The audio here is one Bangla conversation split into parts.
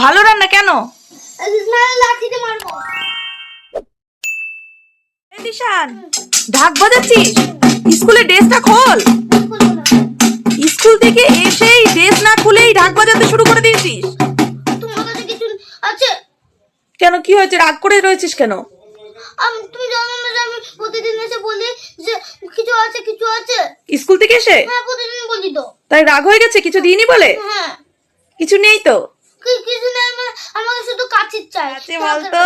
ভালো রান্না কেন? দিশান ঢাক বাজাচ্ছিস? স্কুলে ড্রেসটা খোল। স্কুল থেকে এসেই ড্রেস না খুলেই ঢাক বাজাতে শুরু করে দিয়েছিস। তোমার কাছে কিছু আছে কেন কি হয়েছে? রাগ করে রয়েছিস কেন? আমি তুমি জানো না যে আমি প্রতিদিন এসে বলি যে কিছু আছে কিছু আছে স্কুল থেকে এসে? হ্যাঁ প্রতিদিন বলি তো। তাই রাগ হয়ে গেছে? কিছু দিইনি বলে? হ্যাঁ। কিছু নেই তো? কি- কিছু নেই মানে আমাকে শুধু কাচির চাই। আছে বলতো?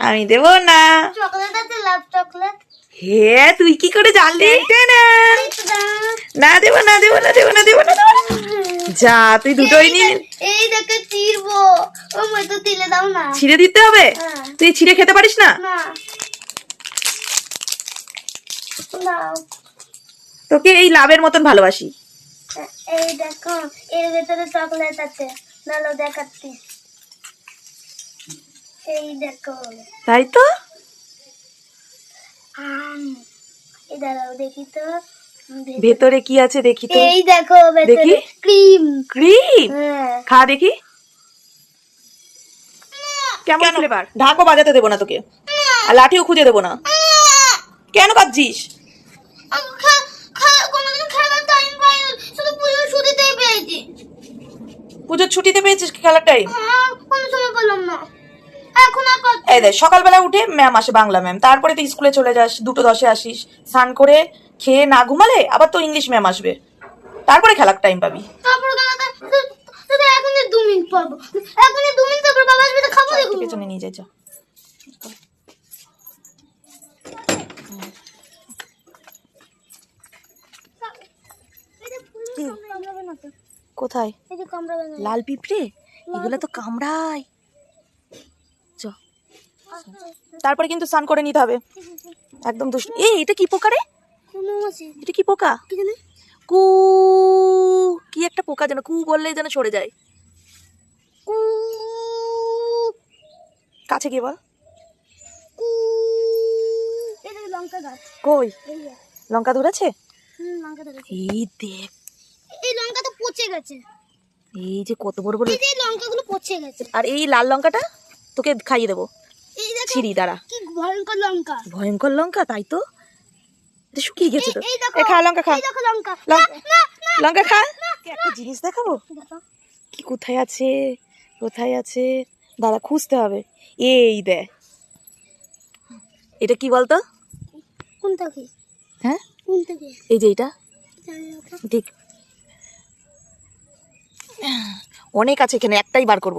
আমি দেব না। চকলেট আছে লাভ চকলেট হে তুই কি করে জানলি? না না দেব না দেব না দেব না দেব না। যা তুই দুটোই নিয়ে এই দেখে চিরবো। ও মই তো তিলে দাও না। ছিঁড়ে দিতে হবে? হ্যাঁ। তুই ছিঁড়ে খেতে পারিস না? না। তোকে এই লাভের মতন ভালোবাসি। এই দেখো এর ভেতরে চকলেট আছে। ভালো দেখাচ্ছি। এই দেখো। তাই তো? আম। এই দাঁড়াও দেখি তো। ভেতরে- কি আছে দেখি তো। এই দেখো দেখি। ক্রিম। ক্রিম? হ্যাঁ। খা দেখি। কেমন ফ্লেভার ঢাকও বাজাতে দেবো না তোকে। আর লাঠিও খুঁজে দেবো না। কেন কাঁদছিস? আমি খে- খে- কোনোদিন খেলার টাইম পাইনি শুধু পুজোর ছুটিতেই পেয়েছি। পুজোর ছুটিতে পেয়েছিস খেলার টাইম হ্যাঁ কোনো সময় পেলাম না। এখন এই দেখ সকালবেলা উঠে ম্যাম আসে বাংলা ম্যাম তারপরে তুই স্কুলে চলে যাস দুটো দশে আসিস স্নান করে খেয়ে না ঘুমালে আবার তো ইংলিশ ম্যাম আসবে। তারপরে খেলার টাইম পাবি। তারপর শুধু দু মিনিট পড়ব এখনই দু মিনিট তারপর বাবা আসবে তো খাব পেছনে নিয়ে যাই চ। কোথায়? লাল পিঁপড়ে? এগুলো তো কামড়ায়। চ। তারপরে কিন্তু স্নান করে নিতে হবে। একদম দুষ্ট। এই এটা কি পোকা রে? এটা কি পোকা? কু কি একটা পোকা যেন কু বললেই যেন সরে যায়। কু। কাছে গিয়ে বল। কই? লঙ্কা ধরেছে। এই দেখ। পচে গেছে। এই যে কত বড় বড় এই লঙ্কাগুলো পচে গেছে। আর এই লাল লঙ্কাটা তোকে খাইয়ে দেবো। ছিড়ি দাঁড়া। কি ভয়ঙ্কর লঙ্কা। ভয়ঙ্কর লঙ্কা তাই তো? এটা শুকিয়ে গেছে তো। এই- খা লঙ্কা খা। লঙ্কা। লঙ্কা- খা। একটা জিনিস দেখাবো? কি কোথায় আছে? কোথায় আছে? দাদা খুঁজতে হবে। এই দে এটা কি বলতো? কোনটা কি? হ্যাঁ? কোনটা কি? এই যে এটা। ঠিক অনেক আছে এখানে একটাই বার করব।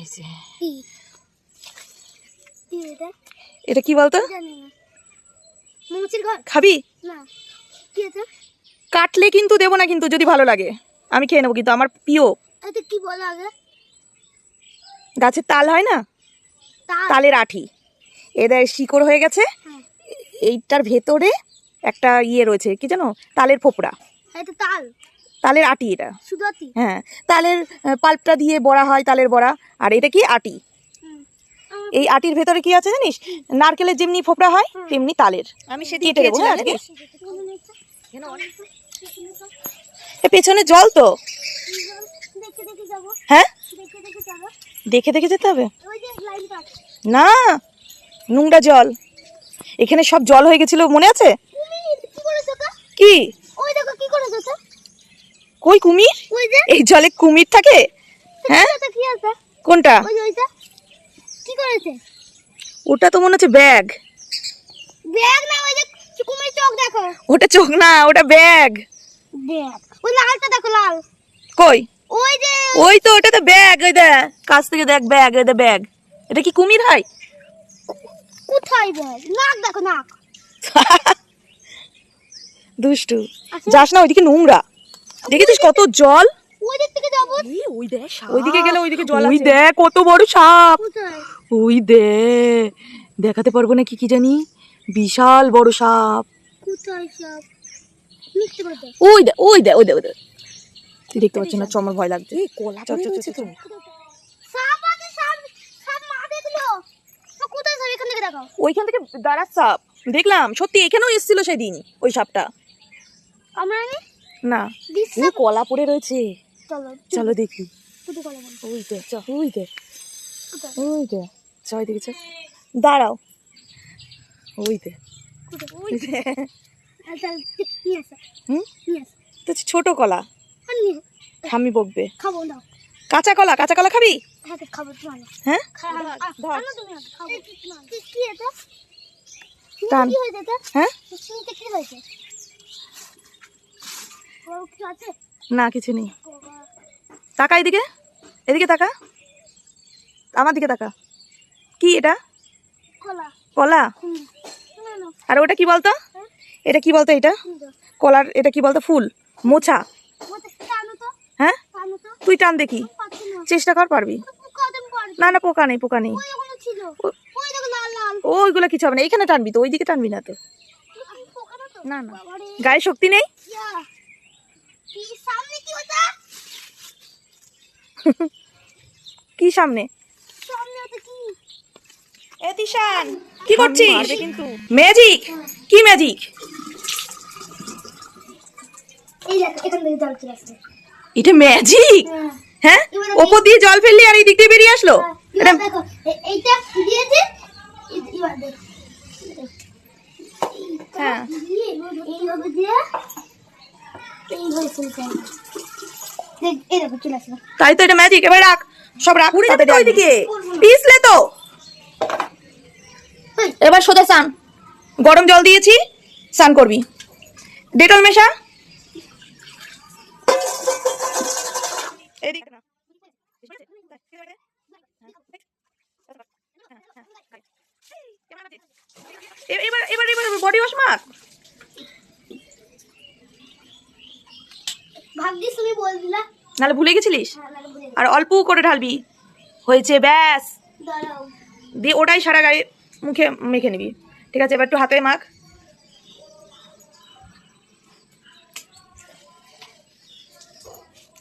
এই যে। এটা কি বলতো? খাবি? কাটলে কিন্তু দেবো না কিন্তু যদি ভালো লাগে। আমি খেয়ে নেব কিন্তু আমার প্রিয়। কি বলে আগে? গাছের তাল হয় না? তালের আঠি। এদের শিকড় হয়ে গেছে। হ্যাঁ। এইটার ভেতরে একটা ইয়ে রয়েছে কি জানো? তালের ফোপড়া। তাল। তালের আটি এটা। শুধু আতি হ্যাঁ তালের পাল্পটা দিয়ে বড়া হয় তালের বড়া। আর এটা কি আটি? এই আটির ভেতরে কি আছে জানিস? নারকেলের যেমনি ফোপড়া হয় তেমনি তালের। আমি সেদিন কেটে দেবো হ্যাঁ, আজকে। পেছনে জল তো। দেখে দেখে যাব। হ্যাঁ? দেখে দেখে যাব। দেখে দেখে যেতে হবে? না নোংরা জল। এখানে সব জল হয়ে গেছিল মনে আছে? কি? করেছ কি? ওই দেখো কি করেছ কা কই কুমির? এই জলে কুমির থাকে? হ্যাঁ? কোনটা? ওই কি করেছে? ওটা তো মনে হচ্ছে ব্যাগ। ব্যাগ না ওই যে কুমির চোখ দেখো। ওটা চোখ না ওটা ব্যাগ। ব্যাগ। ওই লালটা দেখো লাল। কই? ওই যে ওই তো ওটা তো ব্যাগ ওই দেখ কাছ থেকে দেখ ব্যাগ ওই ব্যাগ। এটা কি কুমির হয়? কোথায় ব্যাগ? নাক দেখো নাক। দুষ্টু। আচ্ছা। যাস না ওইদিকে নোংরা। দেখেছিস কত জল? ওই দিক থেকে যাব। ওই দেখ ওইদিকে গেলে ওইদিকে জল ওই দেখ কত বড় সাপ। ওই দে দেখাতে পারব না কি কি জানি? বিশাল বড় সাপ। ওই দে ওই দে ওই দে ওই দে। তুই দেখতে পাচ্ছিস না চমর ভয় লাগছে। কোলা সাপ আছে সাপ সাপ মা দেখল তো কোথায় সাপ? এখান থেকে দেখাও। ওইখান থেকে দাঁড়া সাপ। দেখলাম সত্যি এখানেও এসেছিল সেদিন ওই সাপটা। আমরা না এই কলা পড়ে রয়েছে। চলো চলো। দেখি। ওই দে চ ওই দে। ওই চ দাঁড়াও। ওই দে। আসা। তো ছোট কলা। নিয়ে বকবে। কাঁচা কলা কাঁচা কলা খাবি? হ্যাঁ হ্যাঁ শুনতে কি হয়েছে ও কি আছে না কিছু নেই। তাকা এদিকে। এদিকে তাকা। আমার দিকে তাকা। কি এটা? কলা। আর ওটা কি বলতো? এটা কি বলতো এটা? কলার এটা কি বলতো? ফুল। মোছা। হ্যাঁ? তুই টান দেখি। চেষ্টা কর পারবি? না না পোকা নেই পোকা নেই। ওইগুলো কিছু হবে না। এখানে টানবি তো ওইদিকে টানবি না তো। না না। গায়ে শক্তি নেই? সামনে কি হচ্ছে কি সামনে? সামনে ওটা কি এ তিশান কি করছিস? কিন্তু। ম্যাজিক কি ম্যাজিক? এটা ম্যাজিক? হ্যাঁ? হ্যাঁ ওপর দিয়ে জল ফেললি আর এই দিক দিয়ে বেরিয়ে আসলো? এইটা দিয়েছে হ্যাঁ। এইভাবে দিয়ে এইভাবে চলছে দেখ এই দেখো চলে আসলো তাই তো এটা ম্যাজিক এবার রাখ। সব রাখ ওইদিকে। পিছলে তো। এবার সোজা স্নান। গরম জল দিয়েছি স্নান করবি। ডেটল মেশা। এদিকে না। এবার এবার এবার বডি ওয়াশ মাখ ভাগ্যিস তুমি বল দিলা নাহলে ভুলে গেছিলিস? হ্যাঁ আর অল্প করে ঢালবি। হয়েছে ব্যাস। দিয়ে ওটাই সারা গায়ে মুখে মেখে নিবি। ঠিক আছে এবার একটু হাতে মাখ।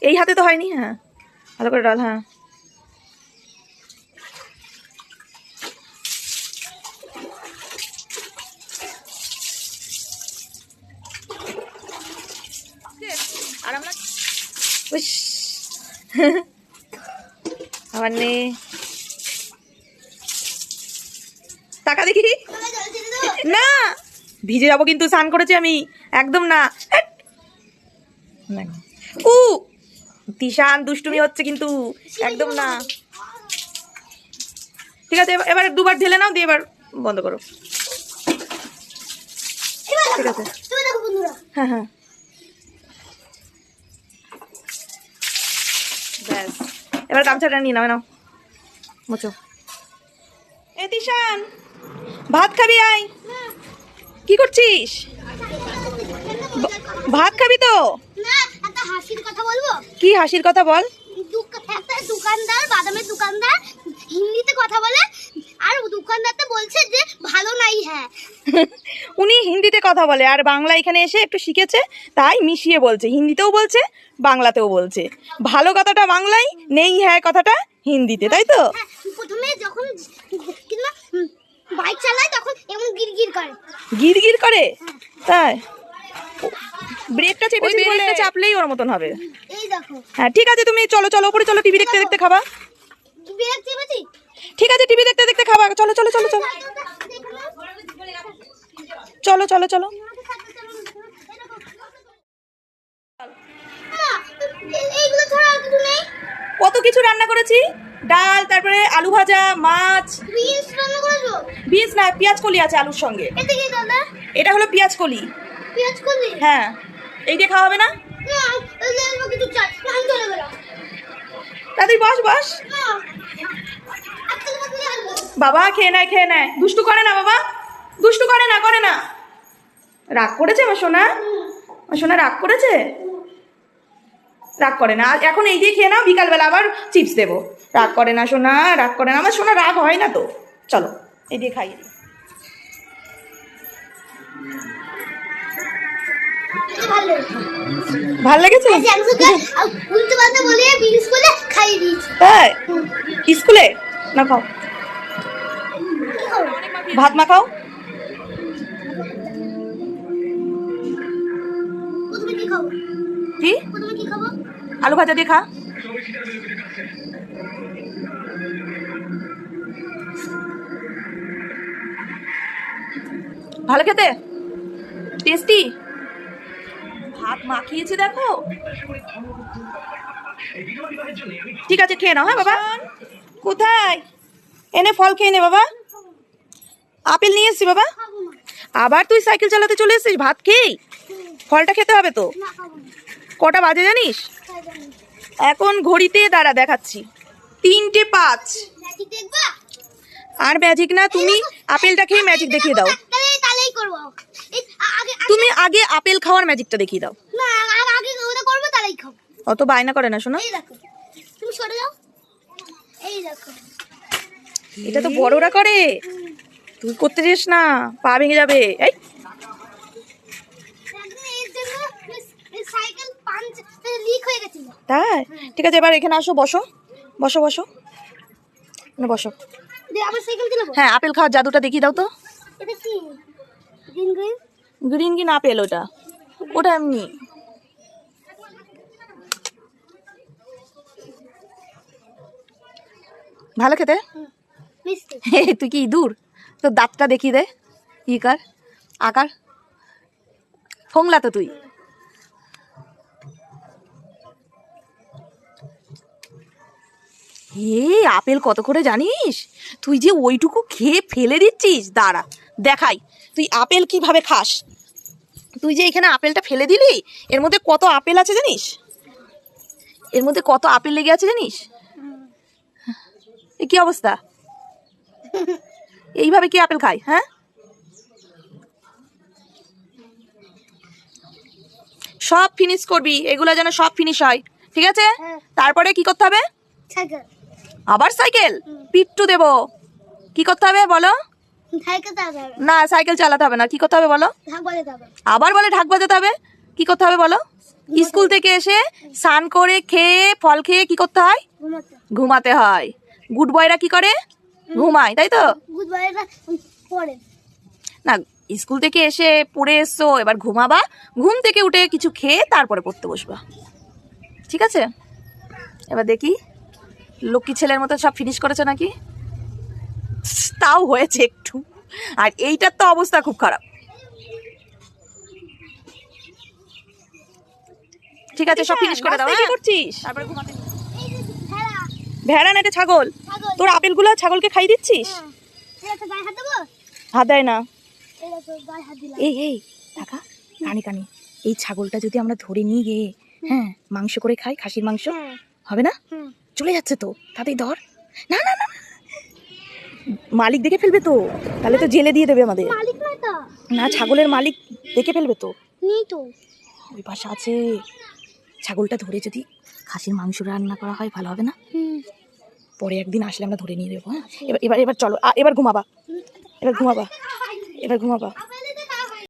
এই হাতে তো হয়নি? হ্যাঁ। ভালো করে ডাল হ্যাঁ আর আমরা আবার নে টাকা দেখি না ভিজে যাব কিন্তু স্নান করেছি আমি একদম না। উ তিশান দুষ্টুমি হচ্ছে কিন্তু একদম না ঠিক আছে এবার- দুবার ঢেলে নাও দিয়ে এবার বন্ধ করো ঠিক আছে হ্যাঁ হ্যাঁ ব্যাস। এবার গামছাটা নিয়ে নাও নাও। মোচো এ ভাত খাবি আয়। কি করছিস? ভাত খাবি তো? হাসির কথা বলব? কি হাসির কথা বল? একটা দোকানদার বাদামের দোকানদার হিন্দিতে কথা বলে আর দোকানদারটা বলছে যে ভালো নাই হ্যাঁ। উনি হিন্দিতে কথা বলে আর বাংলা এখানে এসে একটু শিখেছে তাই মিশিয়ে বলছে। হিন্দিতেও বলছে বাংলাতেও বলছে। ভালো কথাটা বাংলায় নেই হ্যাঁ কথাটা হিন্দিতে তাই তো? হ্যাঁ প্রথমে যখন বাইক চালায় তখন এমন গিরগির করে। গির গির করে তাই? ব্রেকটা চেপে ব্রেকটা চাপলেই ওর মতন হবে। এই দেখো। হ্যাঁ ঠিক আছে তুমি চলো চলো উপরে চলো টিভি দেখতে দেখতে খাবা। ঠিক আছে টিভি দেখতে দেখতে খাবা। চলো চলো চলো চলো। চলো চলো চলো। কত কিছু রান্না করেছি? ডাল, তারপরে আলু ভাজা, মাছ। বিনস না, পেঁয়াজ কলি আছে আলুর সঙ্গে। এটা হলো পেঁয়াজ কলি। হ্যাঁ। এই দিয়ে খাওয়া হবে না? তাড়াতাড়ি বস বস। বাবা, খেয়ে নেয় খেয়ে নেয়। দুষ্টু করে না, বাবা। দুষ্টু করে না করে না। রাগ করেছে আমার সোনা? আমার সোনা রাগ করেছে? রাগ করে না। এখন এই দিয়ে খেয়ে নাও বিকালবেলা আবার চিপস দেবো। রাগ করে না সোনা রাগ করে না। আমার সোনা রাগ হয় না তো। চলো এই দিয়ে খাইয়ে দিই। ভালো লেগেছে? তাই? স্কুলে? না খাও। ভাত মা আলু ভাজা দিয়ে খা। ভালো খেতে? টেস্টি ভাত মাখিয়েছি দেখো। ঠিক আছে খেয়ে নাও হ্যাঁ বাবা? কোথায়? এনে ফল খেয়ে নে বাবা। আপেল নিয়ে এসছি বাবা। আবার তুই সাইকেল চালাতে চলে এসছিস ভাত খেয়েই? ফলটা খেতে হবে তো? কটা বাজে জানিস? এখন ঘড়িতে দাঁড়া দেখাচ্ছি। তিনটে পাঁচ। আর ম্যাজিক না তুমি আপেলটা খেয়ে ম্যাজিক দেখিয়ে দাও। তুমি আগে আপেল খাওয়ার ম্যাজিকটা দেখিয়ে দাও। অত বায়না করে না শোনো। এটা তো বড়রা করে। তুই করতে যাস না পা ভেঙে যাবে। এই। সাইকেল পাঞ্চ তাই? ঠিক আছে এবার এখানে আসো বসো। বসো বসো। এখানে বসো। হ্যাঁ আপেল খাওয়ার জাদুটা দেখিয়ে দাও তো। Green green? না আপেল ওটা। ওটা এমনি। ভালো খেতে? তুই কি দূর তোর দাঁতটা দেখিয়ে দে। ই কার? আকার? ফোংলা তো তুই। হে আপেল কত করে জানিস? তুই যে ওইটুকু খেয়ে ফেলে দিচ্ছিস দাঁড়া দেখাই তুই আপেল কীভাবে খাস? তুই যে এখানে আপেলটা ফেলে দিলি এর মধ্যে কত আপেল আছে জানিস? এর মধ্যে কত আপেল লেগে আছে জানিস? এ কি অবস্থা? এইভাবে কি আপেল খায় হ্যাঁ? সব ফিনিশ করবি এগুলো যেন সব ফিনিশ হয় ঠিক আছে? হ্যাঁ। তারপরে কি করতে হবে? আবার সাইকেল? পিট্টু দেব। কি করতে হবে বলো? না সাইকেল চালাতে হবে না। কি করতে হবে বলো? আবার বলে ঢাক বাজাতে হবে? কি করতে হবে বলো? স্কুল থেকে এসে স্নান করে খেয়ে ফল খেয়ে কি করতে হয়? ঘুমাতে হয়। গুড বয়রা কি করে? ঘুমায় তাই তো? গুড বাইটা পড়ে। না স্কুল থেকে এসে পড়ে এসছো এবার ঘুমাবা। ঘুম থেকে উঠে কিছু খেয়ে তারপরে পড়তে বসবা। ঠিক আছে? এবার দেখি। লক্ষ্মী ছেলের মতো সব ফিনিশ করেছে নাকি? তাও হয়েছে একটু। আর এইটার তো অবস্থা খুব খারাপ। ঠিক আছে সব ফিনিশ করে দাও কি করছিস? তারপরে ঘুমাতে ভেড়া ভেড়া না এটা ছাগল। ছাগল তোর আপেলগুলো ছাগলকে খাই দিচ্ছিস? হ্যাঁ। হাত দেয় না। এই এই এই টাকা কানে কানে। এই ছাগলটা যদি আমরা ধরে নিয়ে গিয়ে হ্যাঁ মাংস করে খাই খাসির মাংস হ্যাঁ। হবে না? হ্যাঁ চলে যাচ্ছে তো তাতেই ধর। না না না। মালিক দেখে ফেলবে তো তাহলে তো জেলে দিয়ে দেবে আমাদের। না ছাগলের মালিক দেখে ফেলবে তো। ওই পাশে আছে। ছাগলটা ধরে যদি খাসির মাংস রান্না করা হয় ভালো হবে না? পরে একদিন আসলে আমরা ধরে নিয়ে দেবো হ্যাঁ? এবার এবার এবার চলো এবার ঘুমাবা। এবার ঘুমাবা। এবার ঘুমাবা।